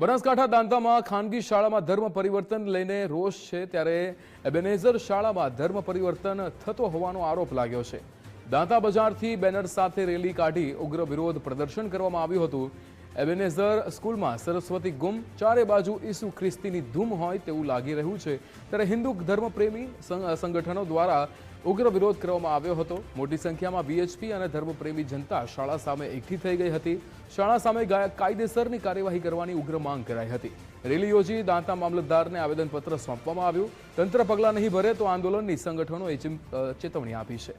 બનાસકાંઠા દાંતામાં ખાનગી શાળામાં ધર્મ પરિવર્તન લઈને રોષ છે ત્યારે એબેનેઝર શાળામાં ધર્મ પરિવર્તન થતો હોવાનો આરોપ લાગ્યો છે. દાંતા બજારથી બેનર સાથે રેલી કાઢી ઉગ્ર વિરોધ પ્રદર્શન કરવામાં આવ્યું હતું. એબેનેઝર સ્કૂલમાં સરસ્વતી ગુમ, ચારે બાજુ ઈસુ ખ્રિસ્તીની ધૂમ હોય તેવું લાગી રહ્યું છે. ત્યારે હિન્દુ ધર્મપ્રેમી સંગઠનો દ્વારા ઉગ્ર વિરોધ કરવામાં આવ્યો હતો. મોટી સંખ્યામાં વીએચપી અને ધર્મપ્રેમી જનતા શાળા સામે એકઠી થઈ ગઈ હતી. શાળા સામે કાયદેસરની કાર્યવાહી કરવાની ઉગ્ર માંગ કરાઈ હતી. રેલી યોજી દાંતા મામલતદારને આવેદનપત્ર સોંપવામાં આવ્યું. તંત્ર પગલાં નહીં ભરે તો આંદોલનની સંગઠનોએ ચેતવણી આપી છે.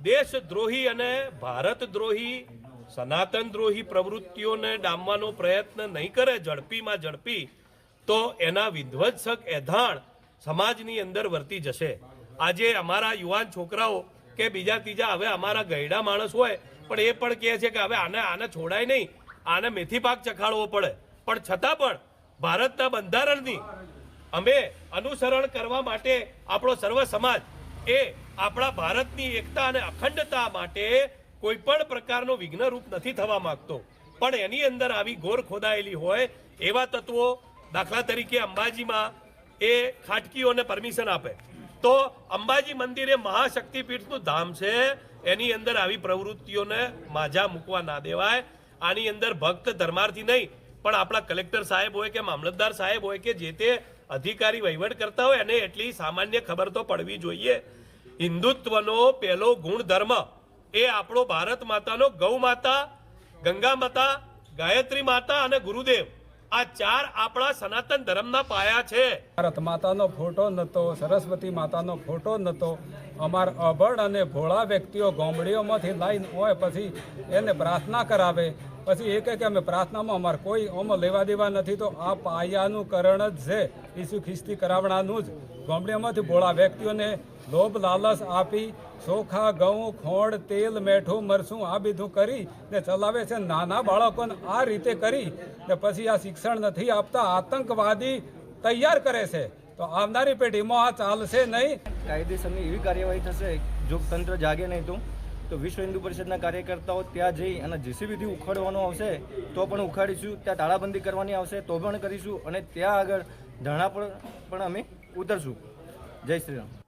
દેશદ્રોહી અને ભારતદ્રોહી સનાતન દ્રોહી પ્રવૃત્તિઓને ડામવાનો પ્રયત્ન નહીં કરે ઝડપીમાં ઝડપી, તો એના વિધ્વંસક એધાણ સમાજની અંદર વર્તી જશે. આજે અમારા યુવાન છોકરાઓ કે બીજા ત્રીજા, હવે અમારા ગયડા માણસ હોય, પણ એ પણ કહે છે કે હવે આને આને છોડાય નહીં, આને મેથી પાક ચખાડવો પડે. પણ છતાં પણ ભારતના બંધારણની અમે અનુસરણ કરવા માટે આપણો સર્વ સમાજ એ આપણા ભારતની એકતા અને અખંડતા માટે કોઈ પણ પ્રકારનો વિઘ્નરૂપ નથી થવા માંગતો. પણ એની અંદર આવી ઘોર ખોદાયેલી હોય એવા તત્વો દાખલા તરીકે અંબાજીમાં એ ખાટકીઓને પરમિશન આપે. તો અંબાજી મંદિર એ મહાશક્તિપીઠનું ધામ છે, એની અંદર આવી પ્રવૃત્તિઓને માજા મૂકવા ના દેવાય. આની અંદર ભક્ત ધર્માર્થી નહીં, પણ આપણા કલેક્ટર સાહેબ હોય કે મામલતદાર સાહેબ હોય કે જે તે અધિકારી વહીવટ કરતા હોય અને એટલી સામાન્ય ખબર તો પડવી જોઈએ. હિન્દુત્વનો પહેલો ગુણધર્મ એ આપણો ભારત માતાનો ગૌ માતા, ગંગા માતા, ગાયત્રી માતા અને ગુરુદેવ. આ ચાર આપણા સનાતન ધર્મના પાયા છે. ભારત માતાનો ફોટો નહોતો સરસ્વતી માતાનો ફોટો નહોતો અમાર અભણ અને ભોળા વ્યક્તિઓ ગામડીઓમાંથી લાઈન હોય પછી એને પ્રાર્થના કરાવે. પછી એ કહે કે અમે પ્રાર્થનામાં અમારે કોઈ ઓમ લેવા દેવા નથી, તો આ પાયાનું કરણ જ છે. ઈસુ ખ્રિસ્તી કરાવણાનું જ ગામડિયામાંથી ભોળા વ્યક્તિઓને લોભ, લાલચ આપી ચોખા, ઘઉં ખોંડ તેલ, મેઠું મરસું આ બધું કરી ને ચલાવે છે. નાના બાળકોને આ રીતે કરી ને પછી આ શિક્ષણ નથી આપતા, આતંકવાદી તૈયાર કરે છે. તો આવનારી પેઢીમાં આ ચાલશે નહીં. કાયદેસરની એવી કાર્યવાહી થશે, જો તંત્ર જાગે નહીં તો? તો વિશ્વ હિન્દુ પરિષદના કાર્યકર્તાઓ ત્યાં જઈ અને જેસીબીથી ઉખાડવાનું આવશે તો પણ ઉખાડીશું, ત્યાં તાળાબંધી કરવાની આવશે તો પણ કરીશું અને ત્યાં આગળ ધરણા પર પણ અમે ઉતરશું. જય શ્રી રામ.